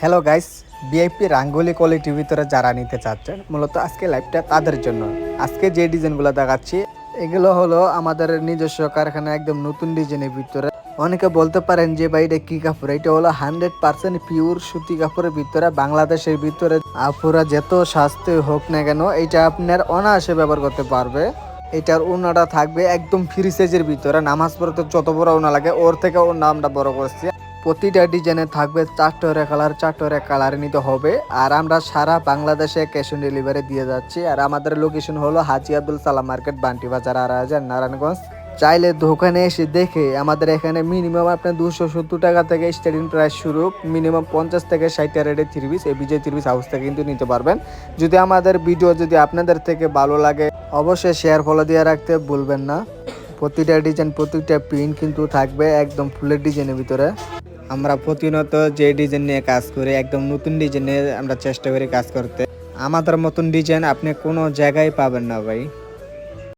Hello guys VIP রাঙ্গুলি কোয়ালিটির ভিতরে যারা নিতে চাচ্ছেন মূলত আজকে লাইভটা তাদের জন্য। আজকে যে ডিজাইনগুলো দেখাচ্ছি, এগুলো হলো আমাদের নিজস্ব কারখানা, একদম নতুন ডিজাইনের ভিতরে। অনেকে বলতে পারেন যে, ভাই, এটা কি কাপড়? এটা হলো হান্ড্রেড পার্সেন্ট পিওর সুতি কাপড়ের ভিতরে, বাংলাদেশের ভিতরে। আপুরা যত স্বাস্থ্য হোক না কেন, এটা আপনার অনায়াসে ব্যবহার করতে পারবে। এটার ওনাটা থাকবে একদম ফ্রি সাইজের ভিতরে, নামাজ পড়তে যত বড় ওনা লাগে, ওর থেকে ওর নামটা বড় করছি। প্রতিটা ডিজাইনে থাকবে চারটরে কালার চারটরে কালার নিতে হবে। আর আমরা সারা বাংলাদেশে ক্যাশ অন ডেলিভারি দিয়ে যাচ্ছি। আর আমাদের লোকেশন হলো হাজি আব্দুল সালাম মার্কেট, বান্টি বাজার, আর হাজার নারায়ণগঞ্জ। চাইলে দোকানে এসে দেখে আমাদের এখানে মিনিমাম আপনার দুশো সত্তর টাকা থেকে স্টার্টিং প্রাইস শুরু মিনিমাম পঞ্চাশ থেকে ষাট রেটের থ্রি পিস এই বিজয় থ্রি পিস হাউস থেকে কিন্তু নিতে পারবেন। যদি আমাদের ভিডিও যদি আপনাদের থেকে ভালো লাগে, অবশ্যই শেয়ার ফলো দিয়ে রাখতে ভুলবেন না। প্রতিটা ডিজাইন প্রতিটা প্রিন্ট কিন্তু থাকবে একদম ফুলের ডিজাইনের ভিতরে। আমরা প্রতিনিয়ত যে ডিজাইন নিয়ে কাজ করি, একদম নতুন ডিজাইনে আমরা চেষ্টা করি কাজ করতে। আমাদের মতন ডিজাইন আপনি কোনো জায়গায় পাবেন না ভাই।